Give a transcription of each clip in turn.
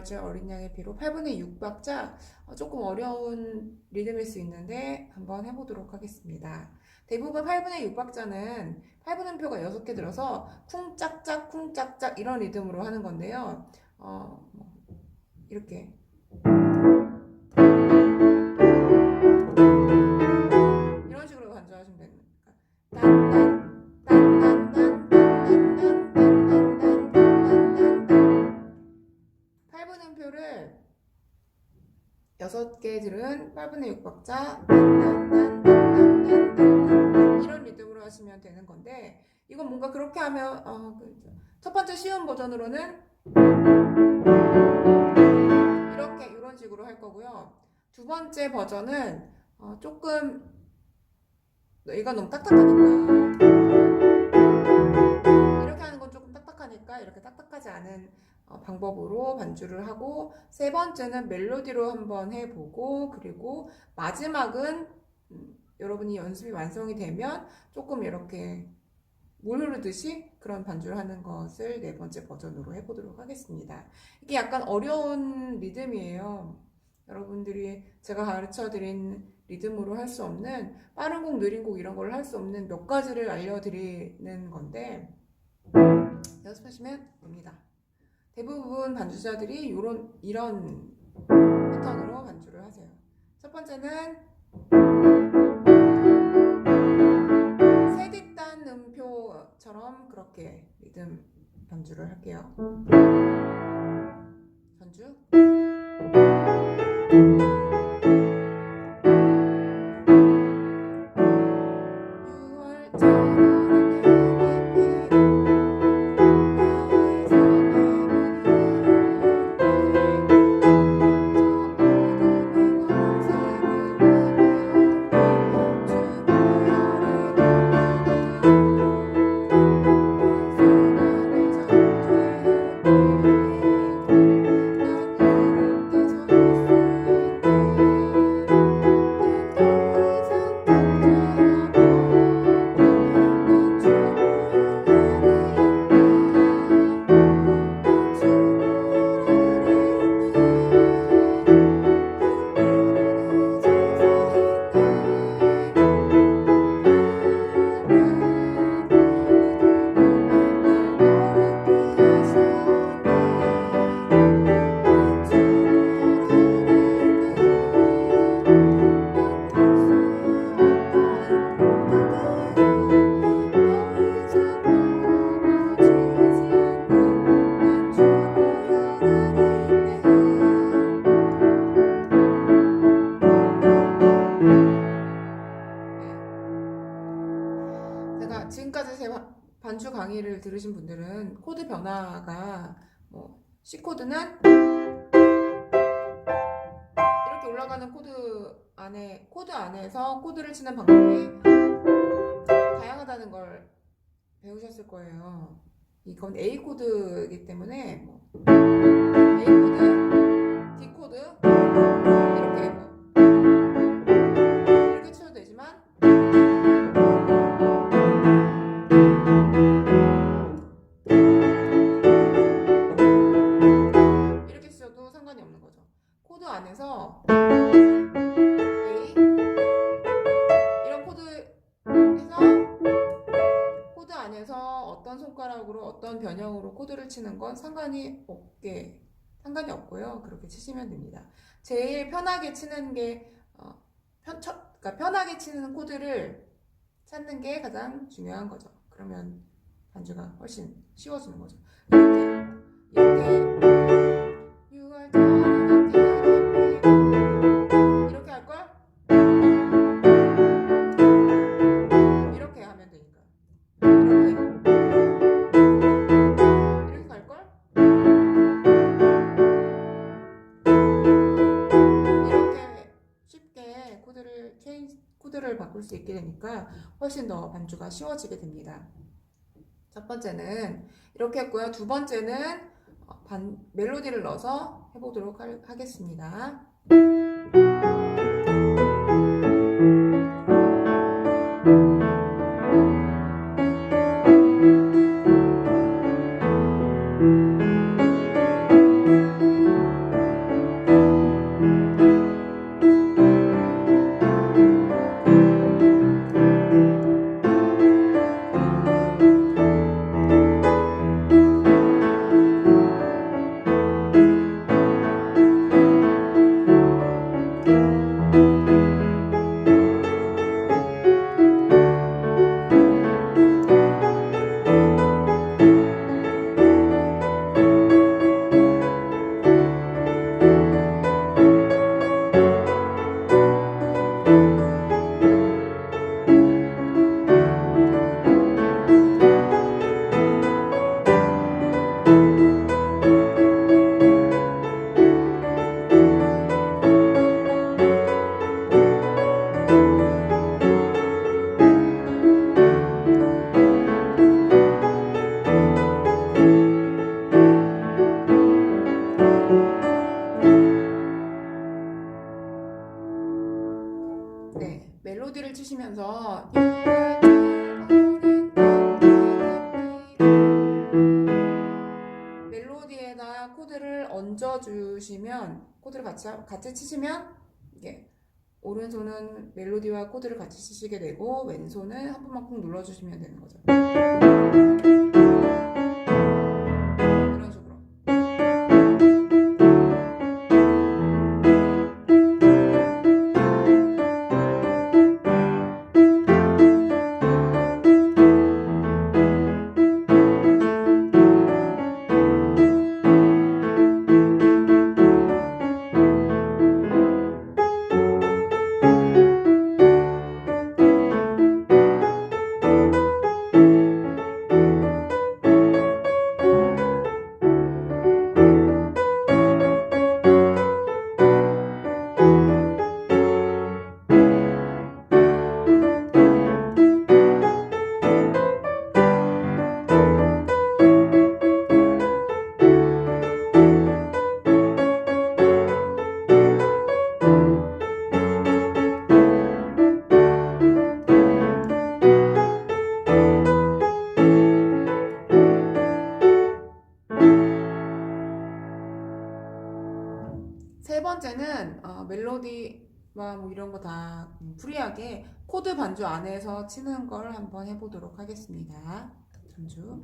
유월절 어린 양의 피로 8분의 6박자 어, 조금 어려운 리듬일 수 있는데 한번 해보도록 하겠습니다. 대부분 8분의 6박자는 8분음표가 6개 들어서 쿵짝짝 쿵짝짝 이런 리듬으로 하는 건데요. 어, 뭐 이렇게 이런 식으로 반주하시면 됩니다. 6개 들은 8분의 6박자 딴딴딴딴딴딴딴 이런 리듬으로 하시면 되는 건데 이건 뭔가 그렇게 하면 어, 그첫 번째 쉬운 버전으로는 이렇게 이런 식으로 할 거고요. 두 번째 버전은 어, 조금 얘가 너무 딱딱하니까 방법으로 반주를 하고 세 번째는 멜로디로 한번 해보고 그리고 마지막은 음, 여러분이 연습이 완성이 되면 조금 이렇게 물 흐르듯이 그런 반주를 하는 것을 네 번째 버전으로 해보도록 하겠습니다. 이게 약간 어려운 리듬이에요. 여러분들이 제가 가르쳐 드린 리듬으로 할 수 없는 빠른 곡, 느린 곡 이런 걸 할 수 없는 몇 가지를 알려드리는 건데 연습하시면 됩니다. 대부분 반주자들이 이런 이런 패턴으로 반주를 하세요. 첫 번째는 세디딴 음표처럼 그렇게 리듬 반주를 할게요. 전주. 지금까지 제 바- 반주 강의를 들으신 분들은 코드 변화가 뭐 C 코드는 이렇게 올라가는 코드 안에 코드 안에서 코드를 치는 방법이 다양하다는 걸 배우셨을 거예요. 이건 A 코드이기 때문에 뭐 A 코드, 어떤 손가락으로 어떤 변형으로 코드를 치는 건 상관이 없게 상관이 없고요. 그렇게 치시면 됩니다. 제일 편하게 치는 게 어, 편, 첫, 그러니까 편하게 치는 코드를 찾는 게 가장 중요한 거죠. 그러면 반주가 훨씬 쉬워지는 거죠. 이렇게 이렇게 반주가 쉬워지게 됩니다. 첫 번째는 이렇게 했고요. 두 번째는 어, 반, 멜로디를 넣어서 해보도록 할- 하겠습니다. 주시면 코드를 같이 같이 치시면 이게 오른손은 멜로디와 코드를 같이 치시게 되고 왼손은 한 번만 꾹 눌러 주시면 되는 거죠. 이런 거 다 프리하게 코드 반주 안에서 치는 걸 한번 해보도록 하겠습니다. 전주.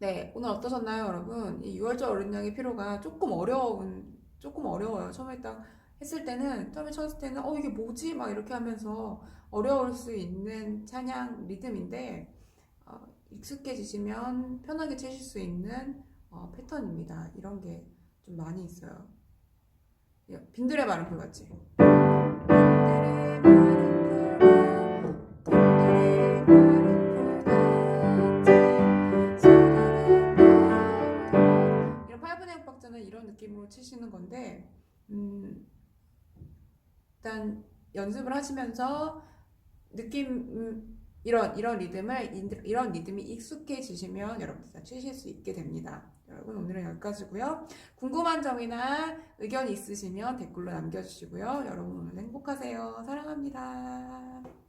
네, 오늘 어떠셨나요, 여러분? 이 6월절 어린 양의 피로가 조금 어려운, 조금 어려워요. 처음에 딱 했을 때는, 처음에 쳤을 때는, 어, 이게 뭐지? 막 이렇게 하면서 어려울 수 있는 찬양 리듬인데, 어, 익숙해지시면 편하게 치실 수 있는 어, 패턴입니다. 이런 게 좀 많이 있어요. 예, 빈들의 풀 같지? 느낌으로 치시는 건데, 음, 일단 연습을 하시면서 느낌, 음, 이런, 이런 리듬을, 인- 이런 리듬이 익숙해지시면 여러분들 다 치실 수 있게 됩니다. 여러분, 오늘은 여기까지고요 궁금한 점이나 의견이 있으시면 댓글로 남겨주시고요. 여러분, 오늘 행복하세요. 사랑합니다.